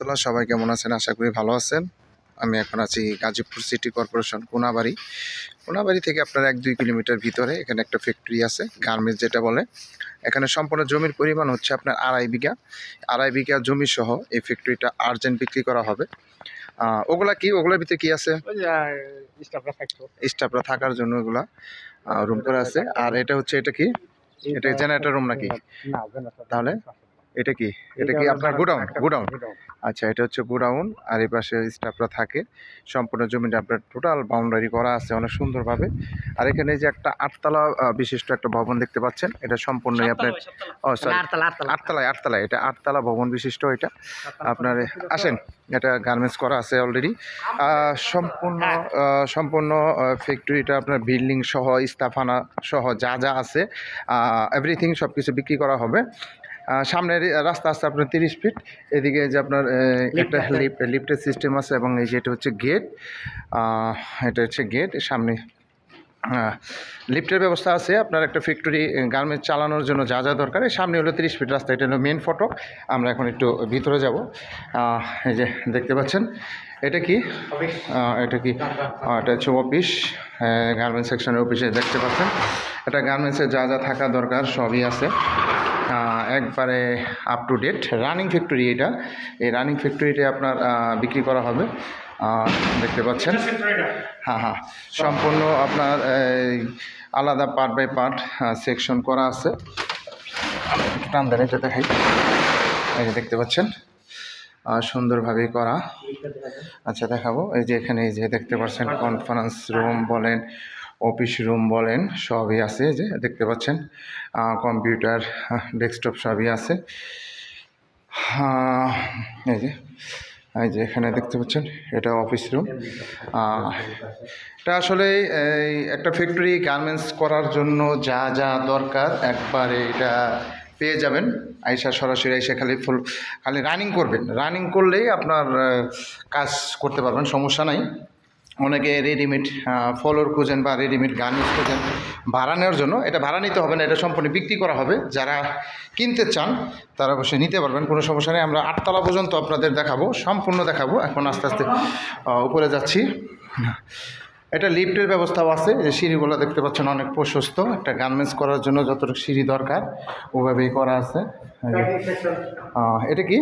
আলহামদুলিল্লাহ সবাই কেমন আছেন? আশা করি ভালো আছেন। আমি এখন আছি গাজীপুর সিটি কর্পোরেশন কোনাবাড়ি। কোনাবাড়ি থেকে আপনার এক দুই কিলোমিটার ভিতরে এখানে একটা ফ্যাক্টরি আছে গার্মেন্টস যেটা বলে। এখানে সম্পূর্ণ জমির পরিমাণ হচ্ছে আপনার আড়াই বিঘা। আড়াই বিঘা জমি সহ এই ফ্যাক্টরিটা আর্জেন্ট বিক্রি করা হবে। ওগুলা কি? ওগুলোর ভিতরে কি আছে? স্টাফরা থাকার জন্য ওগুলা রুম করে আছে। আর এটা হচ্ছে এটা কি? এটা জেনারেটর রুম নাকি? তাহলে? এটা কি? এটা কি আপনার গোডাউন? গোডাউন। আচ্ছা এটা হচ্ছে গোডাউন। আর এই পাশে স্টাফরা থাকে। সম্পূর্ণ জমিটা আপনার টোটাল বাউন্ডারি করা আছে অনেক সুন্দরভাবে। আর এখানে যে একটা আটতলা বিশিষ্ট একটা ভবন দেখতে পাচ্ছেন এটা সম্পূর্ণই আপনার ও সরি আটতলা আটতলা। আটতলায় আটতলায়। এটা আটতলা ভবন বিশিষ্ট এটা। আপনার আসেন। এটা গার্মেন্টস করা আছে অলরেডি সম্পূর্ণ সম্পূর্ণ ফ্যাক্টরিটা আপনার বিল্ডিং সহ স্থাপনা সহ যা যা আছে এভরিথিং সব কিছু বিক্রি করা হবে। সামনের রাস্তা আছে আপনার তিরিশ ফিট এদিকে যে আপনার একটা লিফট লিফটের সিস্টেম আছে এবং এই যে এটা হচ্ছে গেট এটা হচ্ছে গেট সামনে। লিফটের ব্যবস্থা আছে। আপনার একটা ফ্যাক্টরি গার্মেন্টস চালানোর জন্য যা যা দরকার। এই সামনে হলো তিরিশ ফিট রাস্তা এটা হলো মেন ফটক আমরা এখন একটু ভিতরে যাব। এই যে দেখতে পাচ্ছেন। এটা কি? এটা কি? এটা হচ্ছে অফিস গার্মেন্টস সেকশনের অফিসে দেখতে পাচ্ছেন। এটা গার্মেন্টসে যা যা থাকা দরকার সবই আছে। একবারে up to date running factory এটা। এই রানিং ফ্যাক্টরিতে আপনার বিক্রি করা হবে। দেখতে পাচ্ছেন। হ্যাঁ হ্যাঁ। সম্পূর্ণ আপনার এই, আলাদা পার্ট বাই পার্ট সেকশন করা আছে। একটু টান দেন এটা দেখাই। এই যে দেখতে পাচ্ছেন। আহ, সুন্দরভাবেই করা। আচ্ছা দেখাবো। এই যে এখানে এই যে দেখতে পাচ্ছেন কনফারেন্স রুম বলেন। অফিস রুম বলেন, সবই আছে যে, দেখতে পাচ্ছেন। কম্পিউটার, ডেস্কটপ সবই আছে। এই যে এই যে এখানে দেখতে পাচ্ছেন, এটা অফিস রুম। এটা আসলে এই একটা ফ্যাক্টরি গার্মেন্টস করার জন্য যা যা দরকার, একবারে এটা পেয়ে যাবেন। আইসা সরাসরি এসে খালি ফুল, খালি রানিং করবেন। রানিং করলেই আপনার কাজ করতে পারবেন, সমস্যা নাই। অনেকে রেডিমেড ফলোর খুঁজেন বা রেডিমেড গার্মেন্টস খুঁজেন। ভাড়া নেওয়ার জন্য এটা ভাড়া নিতে হবে না এটা সম্পূর্ণ বিক্রি করা হবে। যারা কিনতে চান তারা অবশ্যই নিতে পারবেন কোনো সমস্যা নেই। আমরা আটতলা পর্যন্ত আপনাদের দেখাবো সম্পূর্ণ দেখাবো। এখন আস্তে আস্তে উপরে যাচ্ছি। এটা লিফটের ব্যবস্থাও আছে যে সিঁড়িগুলো দেখতে পাচ্ছেন অনেক প্রশস্ত। একটা গার্মেন্টস করার জন্য যতটুকু সিঁড়ি দরকার ওভাবেই করা আছে। এটা কি?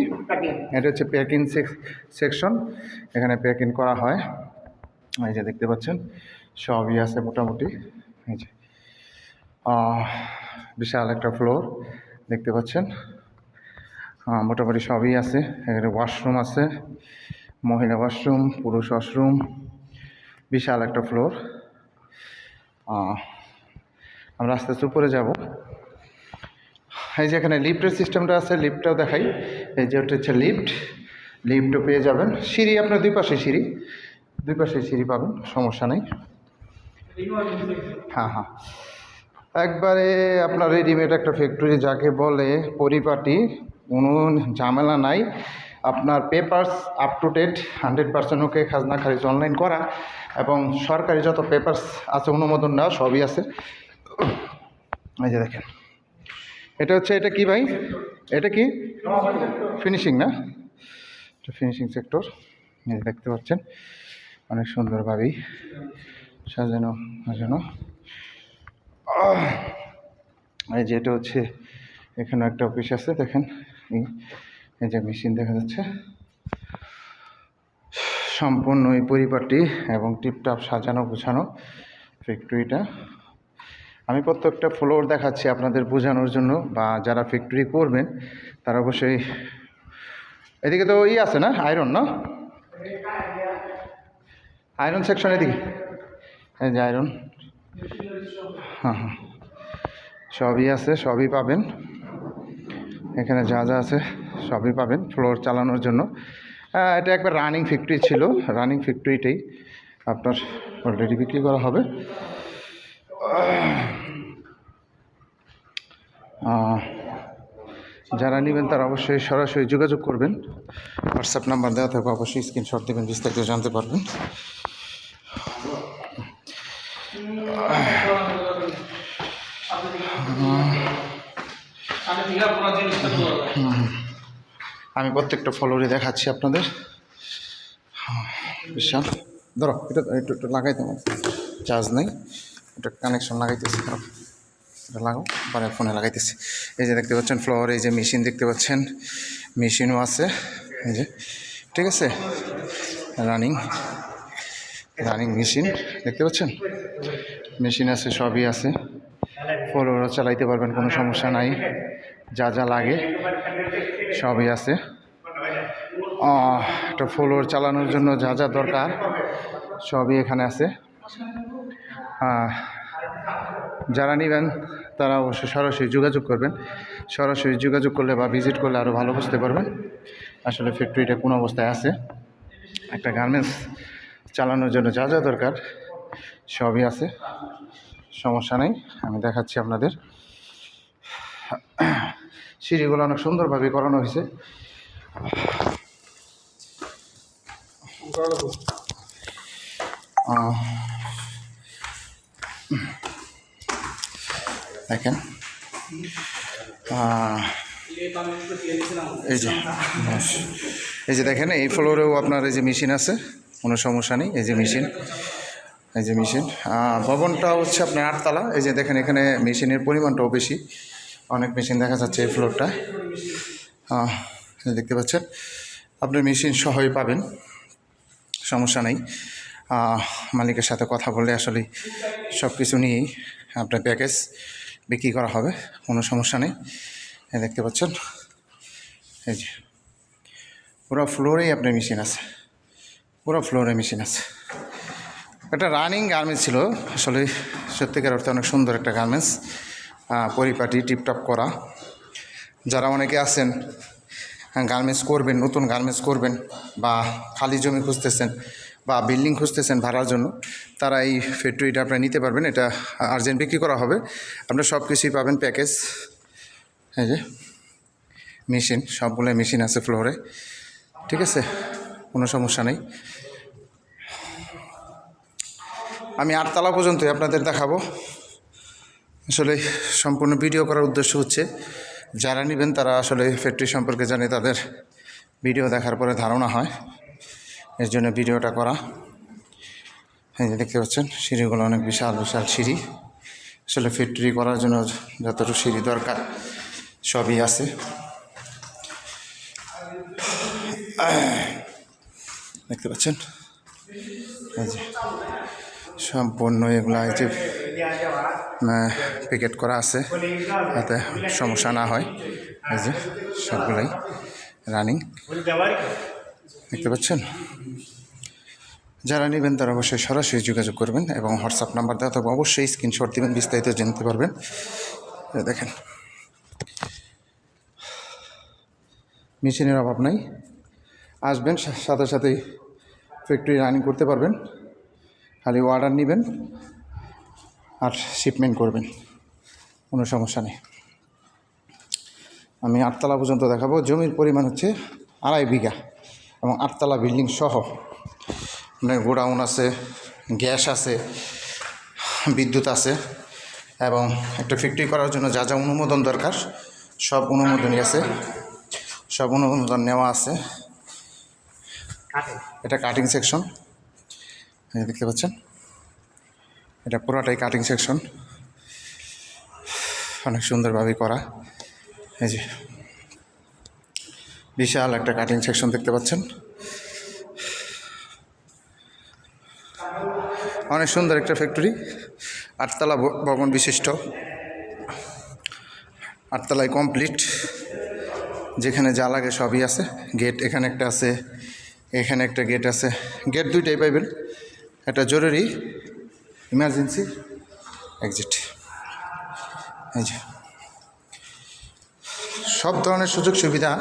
এটা হচ্ছে প্যাকিং সেকশন এখানে প্যাকিং করা হয়। এই যে দেখতে পাচ্ছেন, সবই আছে মোটামুটি। এই যে বিশাল একটা ফ্লোর দেখতে পাচ্ছেন। মোটামুটি সবই আছে। এখানে ওয়াশরুম আছে, মহিলা ওয়াশরুম পুরুষ ওয়াশরুম বিশাল একটা ফ্লোর আমরা আস্তে আস্তে উপরে যাব। এই যে এখানে লিফটের সিস্টেমটা আছে লিফটটাও দেখাই। এই যে ওটা হচ্ছে লিফট লিফটও পেয়ে যাবেন। সিঁড়ি আপনার দুই পাশে সিঁড়ি। দুই পাশে সিঁড়ি পাবেন, সমস্যা নেই। হ্যাঁ হ্যাঁ। একবারে আপনার রেডিমেড একটা ফ্যাক্টরি যাকে বলে পরিপাটি, কোনো ঝামেলা নাই। আপনার papers up to date hundred percent okay খাজনা খারিজ অনলাইন করা এবং সরকারি যত পেপারস আছে, অনুমোদন নেওয়া সবই আছে। এই যে দেখেন। এটা হচ্ছে, এটা কি ভাই? এটা কি? ফিনিশিং না? এটা ফিনিশিং সেক্টর দেখতে পাচ্ছেন। অনেক সুন্দরভাবেই সাজানো সাজানো। আহ! এই যে এটা হচ্ছে, এখানে একটা অফিস আছে, দেখেন। এই- এই যে মেশিন দেখা যাচ্ছে। সম্পূর্ণ এই পরিপাটি এবং টিপটাপ সাজানো, গোছানো ফ্যাক্টরিটা আমি প্রত্যেকটা ফ্লোর দেখাচ্ছি আপনাদের বোঝানোর জন্য বা যারা ফ্যাক্টরি করবেন, তারা অবশ্যই, এদিকে তো ই আছে না আয়রন না? আয়রন সেকশন এদিকে। এই যে আয়রন। হ্যাঁ হ্যাঁ। সবই আছে সবই পাবেন। এখানে যা যা আছে সবই পাবেন ফ্লোর চালানোর জন্য। হ্যাঁ, এটা একবার রানিং ফ্যাক্টরি ছিল। রানিং ফ্যাক্টরিটাই আপনার অলরেডি বিক্রি করা হবে। যারা নেবেন তারা অবশ্যই সরাসরি যোগাযোগ করবেন। হোয়াটসঅ্যাপ নাম্বার দেওয়া থাকবে অবশ্যই স্ক্রিনশট দেবেন বিস্তারিত জানতে পারবেন। আমি প্রত্যেকটা ফলোরে দেখাচ্ছি আপনাদের। বিশাল। ধরো, এটা একটু একটু লাগাইতে আমার চার্জ নেই। এটা কানেকশন লাগাইতেছি। এটা লাগাও। পরে ফোনে লাগাইতেছি। এই যে দেখতে পাচ্ছেন ফ্লোর এই যে মেশিন দেখতে পাচ্ছেন। মেশিনও আছে। এই যে, ঠিক আছে? রানিং রানিং মেশিন দেখতে পাচ্ছেন? মেশিন আছে, সবই আছে। ফলোরও চালাইতে পারবেন, কোনো সমস্যা নাই। যা যা লাগে, সবই আছে। একটা ফ্লোর চালানোর জন্য যা যা দরকার, সবই এখানে আছে। যারা নেবেন, তারা অবশ্যই সরাসরি যোগাযোগ করবেন। সরাসরি যোগাযোগ করলে বা ভিজিট করলে আরও ভালো বুঝতে পারবেন। আসলে ফ্যাক্টরিটা কোন অবস্থায় আছে। একটা গার্মেন্টস চালানোর জন্য যা যা দরকার সবই আছে। সমস্যা নেই, আমি দেখাচ্ছি আপনাদের। সিঁড়িগুলো অনেক সুন্দরভাবে করানো হয়েছে। দেখেন। এই যে এই যে দেখেন, এই ফ্লোরেও আপনার এই যে মেশিন আছে, কোনো সমস্যা নেই, এই যে মেশিন। এই যে মেশিন। ভবনটা হচ্ছে আপনার আটতলা। এই যে দেখেন, এখানে মেশিনের পরিমাণটাও বেশি। অনেক মেশিন দেখা যাচ্ছে এই ফ্লোরটা। দেখতে পাচ্ছেন। আপনি মেশিন সহই পাবেন। সমস্যা নেই। মালিকের সাথে কথা বললে আসলে সব কিছু নিয়েই আপনার প্যাকেজ বিক্রি করা হবে। কোনো সমস্যা নেই। দেখতে পাচ্ছেন। এই যে পুরো ফ্লোরেই আপনার মেশিন আছে। পুরো ফ্লোরে মেশিন আছে। একটা রানিং গার্মেন্টস ছিল। আসলে সত্যিকার অর্থে অনেক সুন্দর একটা গার্মেন্টস পরিপাটি টিপটপ করা। যারা অনেকে আছেন গার্মেন্টস করবেন, নতুন গার্মেন্টস করবেন বা খালি জমি খুঁজতেছেন বা বিল্ডিং খুঁজতেছেন ভাড়ার জন্য, তারা এই ফ্যাক্টরিটা আপনারা নিতে পারবেন। এটা আর্জেন্ট বিক্রি করা হবে। আপনারা সব কিছুই পাবেন প্যাকেজ। এই যে মেশিন সবগুলো মেশিন আছে ফ্লোরে ঠিক আছে? কোনো সমস্যা নেই। আমি আটতলা পর্যন্তই আপনাদের দেখাবো। আসলে সম্পূর্ণ ভিডিও করার উদ্দেশ্য হচ্ছে, যারা নেবেন তারা আসলে ফ্যাক্টরি সম্পর্কে জানে, তাদের ভিডিও দেখার পরে ধারণা হয়। এর জন্য ভিডিওটা করা। এই যে দেখতে পাচ্ছেন, সিঁড়িগুলো অনেক বিশাল বিশাল সিঁড়ি। আসলে ফ্যাক্টরি করার জন্য যতটুকু সিঁড়ি দরকার, সবই আছে। দেখতে পাচ্ছেন? এই যে সম্পূর্ণ এগুলা যে প্যাকেট করা আছে, যাতে সমস্যা না হয়। এই যে সবগুলাই রানিং দেখতে পাচ্ছেন? যারা নেবেন তারা অবশ্যই সরাসরি যোগাযোগ করবেন এবং হোয়াটসঅ্যাপ নাম্বার দেওয়া থাকবে অবশ্যই স্ক্রিনশট দেবেন, বিস্তারিত জানতে পারবেন। দেখেন। মেশিনের অভাব নাই। আসবেন সাথে সাথেই ফ্যাক্টরি রানিং করতে পারবেন। খালি অর্ডার নেবেন আর শিপমেন্ট করবেন। কোনো সমস্যা নেই। আমি আটতলা পর্যন্ত দেখাবো। জমির পরিমাণ হচ্ছে আড়াই বিঘা এবং আটতলা বিল্ডিং সহ আপনার গোডাউন আছে গ্যাস আছে বিদ্যুৎ আছে এবং একটা ফ্যাক্টরি করার জন্য যা যা অনুমোদন দরকার সব অনুমোদনই আছে। সব অনুমোদন নেওয়া আছে। এটা কাটিং সেকশন দেখতে পাচ্ছেন। এটা পুরোটাই কাটিং সেকশন অনেক সুন্দরভাবে করা। এই যে বিশাল একটা কাটিং সেকশন দেখতে পাচ্ছেন। অনেক সুন্দর একটা ফ্যাক্টরি আটতলা ভবন বিশিষ্ট। আটতলায় কমপ্লিট যেখানে যা লাগে সবই আছে। গেট এখানে একটা আছে, এখানে একটা গেট আছে। গেট দুইটাই পাইবেন। একটা জরুরি ইমার্জেন্সি এক্সিট এই যে। সব ধরনের সুযোগ সুবিধা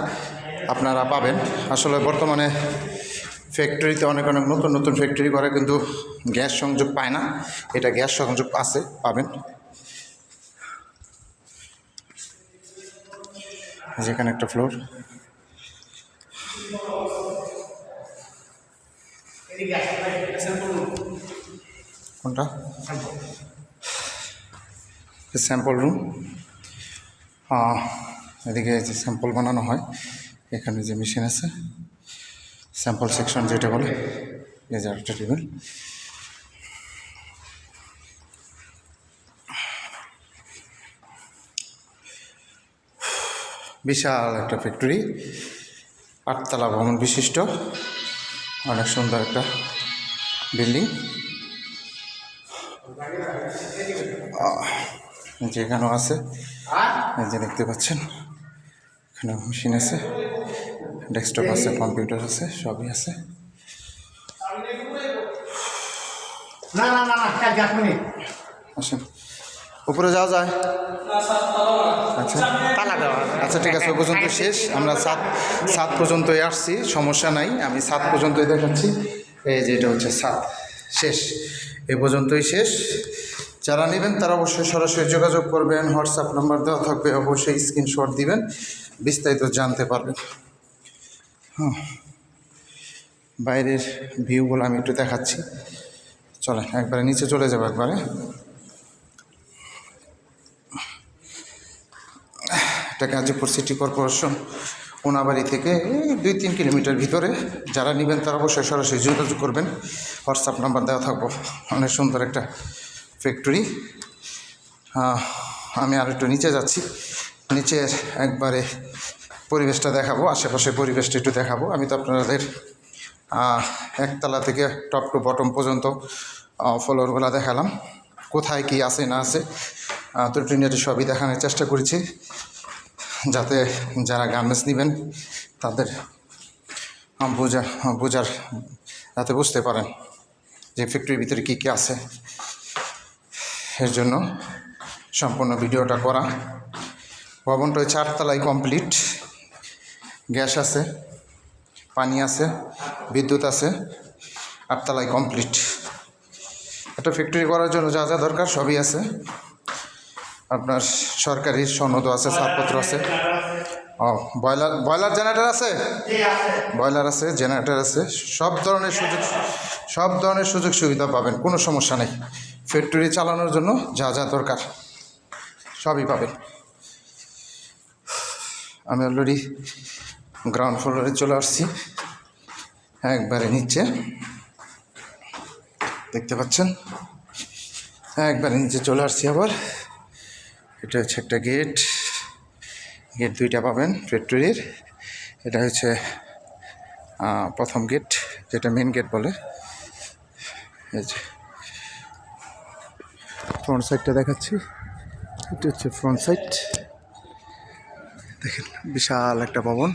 আপনারা পাবেন। আসলে বর্তমানে ফ্যাক্টরিতে অনেক অনেক নতুন নতুন ফ্যাক্টরি করে, কিন্তু গ্যাস সংযোগ পায় না। এটা গ্যাস সংযোগ আছে, পাবেন। যেখানে একটা ফ্লোর কোনটা? স্যাম্পল রুম এদিকে যে স্যাম্পল বানানো হয়, এখানে যে মেশিন আছে স্যাম্পল সেকশন যেটা বলে, এই যে একটা টেবিল বিশাল একটা ফ্যাক্টরি আটতলা ভবন বিশিষ্ট, অনেক সুন্দর একটা বিল্ডিং যেখানেও আছে। এই যে দেখতে পাচ্ছেন। এখানে মেশিন আছে। ডেস্কটপ আছে কম্পিউটার আছে সবই আছে। আসেন। উপরে যাওয়া যায়। আচ্ছা। আচ্ছা ঠিক আছে পর্যন্ত শেষ। আমরা সাত সাত পর্যন্তই আসছি সমস্যা নাই। আমি সাত পর্যন্তই দেখাচ্ছি। এই যে এটা হচ্ছে সাত। শেষ। এ পর্যন্তই শেষ। যারা নেবেন তারা অবশ্যই সরাসরি যোগাযোগ করবেন, হোয়াটসঅ্যাপ নাম্বার দেওয়া থাকবে, অবশ্যই স্ক্রিনশট দিবেন, বিস্তারিত জানতে পারবেন। হ্যাঁ বাইরের ভিউগুলো আমি একটু দেখাচ্ছি। চলেন, একবারে নিচে চলে যাব একবারে। এটা গাজীপুর সিটি কর্পোরেশন। কোনাবাড়ি থেকে দুই তিন কিলোমিটার ভিতরে যারা নেবেন তারা অবশ্যই সরাসরি যোগাযোগ করবেন। হোয়াটসঅ্যাপ নাম্বার দেওয়া থাকব। অনেক সুন্দর একটা ফ্যাক্টরি আমি আর একটু নিচে যাচ্ছি। নিচের একবারে পরিবেশটা দেখাবো আশেপাশে পরিবেশটা একটু দেখাবো। আমি তো আপনাদের একতলা থেকে টপ টু বটম পর্যন্ত ফ্লোরগুলো দেখালাম। কোথায় কি আছে না আছে তো ট্রেনেটি সবই দেখানোর চেষ্টা করেছি। যাতে যারা গার্মেন্টস নেবেন, তাদের বোঝা বোঝার যাতে বুঝতে পারেন যে ফ্যাক্টরির ভিতরে কী কী আছে। এর জন্য সম্পূর্ণ ভিডিওটা করা। ভবনটা চারতলায় কমপ্লিট গ্যাস আছে, পানি আছে, বিদ্যুৎ আছে, আটতলায় কমপ্লিট একটা ফ্যাক্টরি করার জন্য যা যা দরকার সবই আছে। আপনার সরকারি সনদও আছে, ছাড়পত্র আছে। ও, ব্রয়লার ব্রয়লার জেনারেটর আছে? ব্রয়লার আছে, জেনারেটর আছে। সব ধরনের সুযোগ, সব ধরনের সুযোগ সুবিধা পাবেন, কোনো সমস্যা নেই। ফ্যাক্টরি চালানোর জন্য যা যা দরকার, সবই পাবেন। আমি অলরেডি গ্রাউন্ড ফ্লোরে চলে আসছি। একবারে নিচে। দেখতে পাচ্ছেন? একবারে নিচে চলে আসছি আবার। এটা হচ্ছে একটা গেট গেট দুইটা পাবেন ফ্যাক্টরির এটা হচ্ছে প্রথম গেট যেটা মেন গেট বলে। ফ্রন্ট সাইডটা দেখাচ্ছি। এটা হচ্ছে ফ্রন্ট সাইড দেখেন, বিশাল একটা ভবন,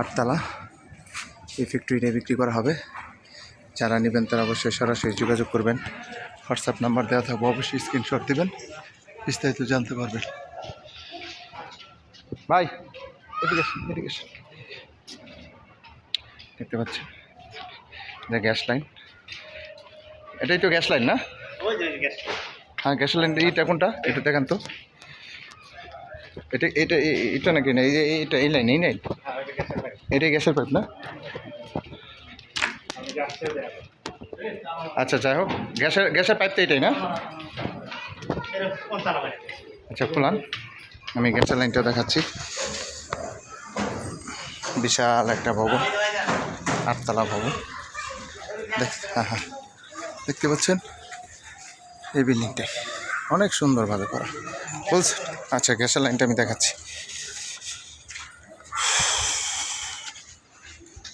আটতলা। এই ফ্যাক্টরিটা বিক্রি করা হবে। যারা নেবেন তারা অবশ্যই সরাসরি যোগাযোগ করবেন। হোয়াটসঅ্যাপ নাম্বার দেওয়া থাকবে, অবশ্যই স্ক্রিনশট দেবেন। বিস্তারিত জানতে পারবেন। ভাই, এদিকে এদিকে দেখতে পাচ্ছেন? এটা গ্যাস লাইন। এটাই তো গ্যাস লাইন না? হ্যাঁ গ্যাস লাইন, এইটা কোনটা? এটা দেখান তো। এটা এটা এটা নাকি না? এই যে এইটা এই লাইন এই লাইন। এটাই গ্যাসের পাইপ না? আচ্ছা যাই হোক। গ্যাসের গ্যাসের পাইপ তো এটাই না? আচ্ছা খুলান। আমি গ্যাসের লাইনটা দেখাচ্ছি। বিশাল একটা ভবন, আটতলা ভবন। হ্যাঁ হ্যাঁ দেখতে পাচ্ছেন? এই বিল্ডিংটাই অনেক সুন্দরভাবে করা। বলছে আচ্ছা গ্যাসের লাইনটা আমি দেখাচ্ছি।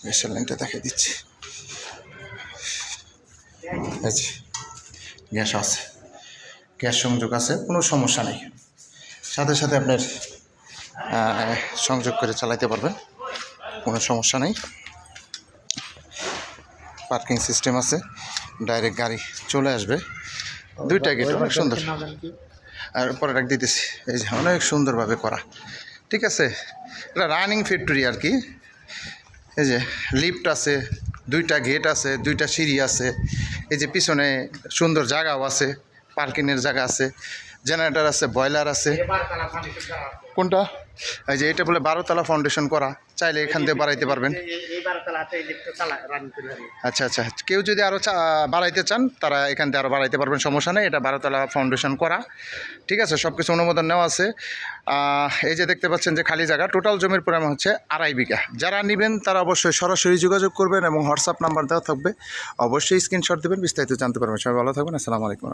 গ্যাসের লাইনটা দেখিয়ে দিচ্ছি। গ্যাস আছে। গ্যাস সংযোগ আছে কোনো সমস্যা নেই। সাথে সাথে আপনার সংযোগ করে চালাতে পারবেন কোনো সমস্যা নেই। পার্কিং সিস্টেম আছে ডাইরেক্ট গাড়ি চলে আসবে। দুইটা গেট অনেক সুন্দর। আর পরে রাখ দিতেছি এই যে অনেক সুন্দরভাবে করা। ঠিক আছে? এটা রানিং ফ্যাক্টরি আর কি। এই যে লিফট আছে দুইটা গেট আছে দুইটা সিঁড়ি আছে। এই যে পিছনে সুন্দর জায়গাও আছে। পার্কিংয়ের জায়গা আছে, জেনারেটর আছে বয়লার আছে। কোনটা? এই যে এটা বলে বারোতলা ফাউন্ডেশন করা, চাইলে এখান থেকে বাড়াইতে পারবেন। আচ্ছা আচ্ছা কেউ যদি আরও বাড়াইতে চান, তারা এখান থেকে আরও বাড়াইতে পারবেন, সমস্যা নেই, এটা বারোতলা ফাউন্ডেশন করা। ঠিক আছে সব কিছু অনুমোদন নেওয়া আছে। এই যে দেখতে পাচ্ছেন যে খালি জায়গা টোটাল জমির পরিমাণ হচ্ছে আড়াই বিঘা। যারা নেবেন, তারা অবশ্যই সরাসরি যোগাযোগ করবেন এবং হোয়াটসঅ্যাপ নাম্বার দেওয়া থাকবে। অবশ্যই স্ক্রিনশট দেবেন, বিস্তারিত জানতে পারবেন। সবাই ভালো থাকবেন, আসসালামু আলাইকুম।